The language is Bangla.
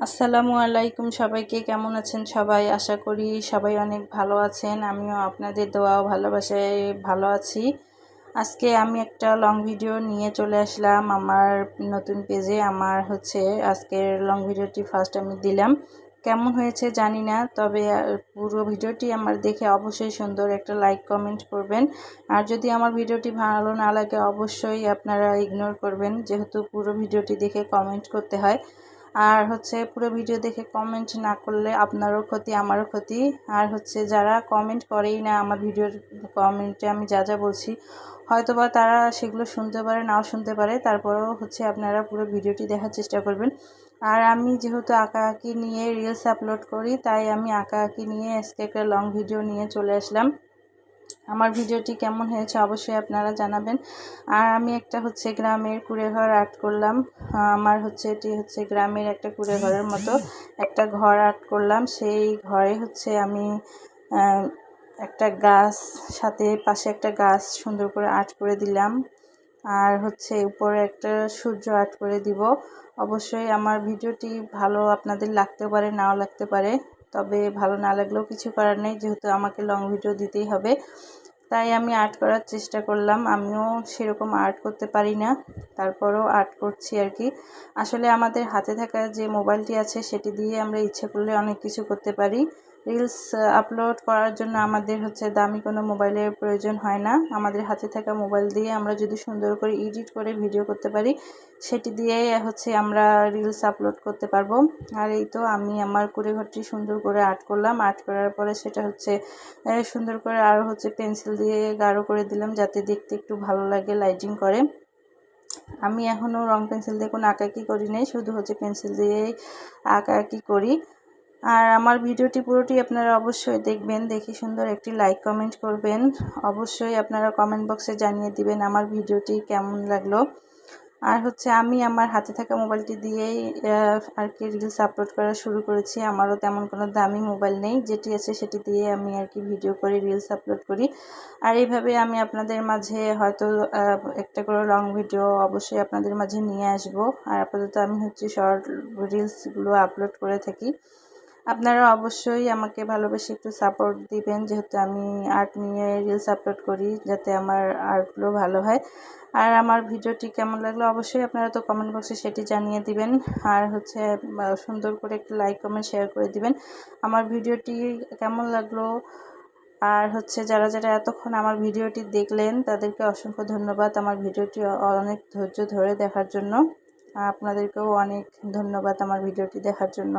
আসসালামু আলাইকুম সবাইকে, কেমন আছেন সবাই? আশা করি সবাই অনেক ভালো আছেন। আমিও আপনাদের দোয়াও ভালোবাসায় ভালো আছি। আজকে আমি একটা লং ভিডিও নিয়ে চলে আসলাম। আমার নতুন পেজে আমার হচ্ছে আজকের লং ভিডিওটি ফার্স্ট আমি দিলাম। কেমন হয়েছে জানি না, তবে পুরো ভিডিওটি আমার দেখে অবশ্যই সুন্দর একটা লাইক কমেন্ট করবেন। আর যদি আমার ভিডিওটি ভালো না লাগে, অবশ্যই আপনারা ইগনোর করবেন। যেহেতু পুরো ভিডিওটি দেখে কমেন্ট করতে হয়। আর হচ্ছে পুরো ভিডিও দেখে কমেন্ট না করলে আপনারও ক্ষতি, আমারও ক্ষতি। আর হচ্ছে যারা কমেন্ট করেই না আমার ভিডিওর কমেন্টে আমি যা যা বলছি, হয়তোবা তারা সেগুলো শুনতে পারে, নাও শুনতে পারে। তারপরেও হচ্ছে আপনারা পুরো ভিডিওটি দেখার চেষ্টা করবেন। আর আমি যেহেতু আঁকা আঁকি নিয়ে রিলস আপলোড করি, তাই আমি আঁকা আঁকি নিয়ে আজকে একটা লং ভিডিও নিয়ে চলে আসলাম। আমার ভিডিওটি কেমন হয়েছে অবশ্যই আপনারা জানাবেন। আর আমি একটা হচ্ছে গ্রামের কুড়ে ঘর আর্ট করলাম। আমার হচ্ছে এটি হচ্ছে গ্রামের একটা কুড়ে ঘরের মতো একটা ঘর আর্ট করলাম। সেই ঘরে হচ্ছে আমি একটা গাছ, সাথে পাশে একটা গাছ সুন্দর করে আর্ট করে দিলাম। আর হচ্ছে উপরে একটা সূর্য আর্ট করে দিব। অবশ্যই আমার ভিডিওটি ভালো আপনাদের লাগতে পারে, নাও লাগতে পারে। তবে ভালো না লাগলেও কিছু করার নেই, যেহেতু আমাকে লং ভিডিও দিতেই হবে। তাই আমি আর্ট করার চেষ্টা করলাম, আমিও সেরকম আর্ট করতে পারি না, তারপরও আর্ট করছি আর কি। আসলে আমাদের হাতে থাকা যে মোবাইলটি আছে, সেটি দিয়ে আমরা ইচ্ছে করলে অনেক কিছু করতে পারি। রিলস আপলোড করার জন্য আমাদের হচ্ছে দামি কোনো মোবাইলের প্রয়োজন হয় না। আমাদের হাতে থাকা মোবাইল দিয়ে আমরা যদি সুন্দর করে এডিট করে ভিডিও করতে পারি, সেটি দিয়ে হচ্ছে আমরা রিলস আপলোড করতে পারব। আর এই তো আমি আমার কুড়ে ঘরটি সুন্দর করে আর্ট করলাম। আর্ট করার পরে সেটা হচ্ছে সুন্দর করে আরও হচ্ছে পেন্সিল দিয়ে গাঢ় করে দিলাম যাতে দেখতে একটু ভালো লাগে লাইটিং করে। আমি এখনও রং পেন্সিল দিয়ে কোনো আঁকাকি করি নাই, শুধু হচ্ছে পেন্সিল দিয়েই আঁকাআঁকি করি। আর আমার ভিডিওটি পুরোটি আপনারা অবশ্যই দেখবেন, দেখি সুন্দর একটি লাইক কমেন্ট করবেন। অবশ্যই আপনারা কমেন্ট বক্সে জানিয়ে দিবেন আমার ভিডিওটি কেমন লাগল। আর হচ্ছে আমি আমার হাতে থাকা মোবাইলটি দিয়েই আর কি রিলস আপলোড করা শুরু করেছি। আমারও তেমন কোনো দামি মোবাইল নেই। যেটি আছে সেটি দিয়ে আমি আর কি ভিডিও করে রিলস আপলোড করি। আর এইভাবে আমি আপনাদের মাঝে হয়তো একটা করে লং ভিডিও অবশ্যই আপনাদের মাঝে নিয়ে আসব। আর আপাতত আমি হচ্ছে শর্ট রিলসগুলো আপলোড করে থাকি। আপনারা অবশ্যই আমাকে ভালোবেসে একটু সাপোর্ট দিবেন, যেহেতু আমি আর্ট নিয়ে রিলস আপলোড করি, যাতে আমার আর্টগুলো ভালো হয়। আর আমার ভিডিওটি কেমন লাগল অবশ্যই আপনারা তো কমেন্ট বক্সে সেটি জানিয়ে দিবেন। আর হচ্ছে সুন্দর করে একটু লাইক কমেন্ট শেয়ার করে দিবেন। আমার ভিডিওটি কেমন লাগল? আর হচ্ছে, যারা যারা এতক্ষণ আমার ভিডিওটি দেখলেন, তাদেরকে অসংখ্য ধন্যবাদ আমার ভিডিওটি অনেক ধৈর্য ধরে দেখার জন্য। আপনাদেরকেও অনেক ধন্যবাদ আমার ভিডিওটি দেখার জন্য।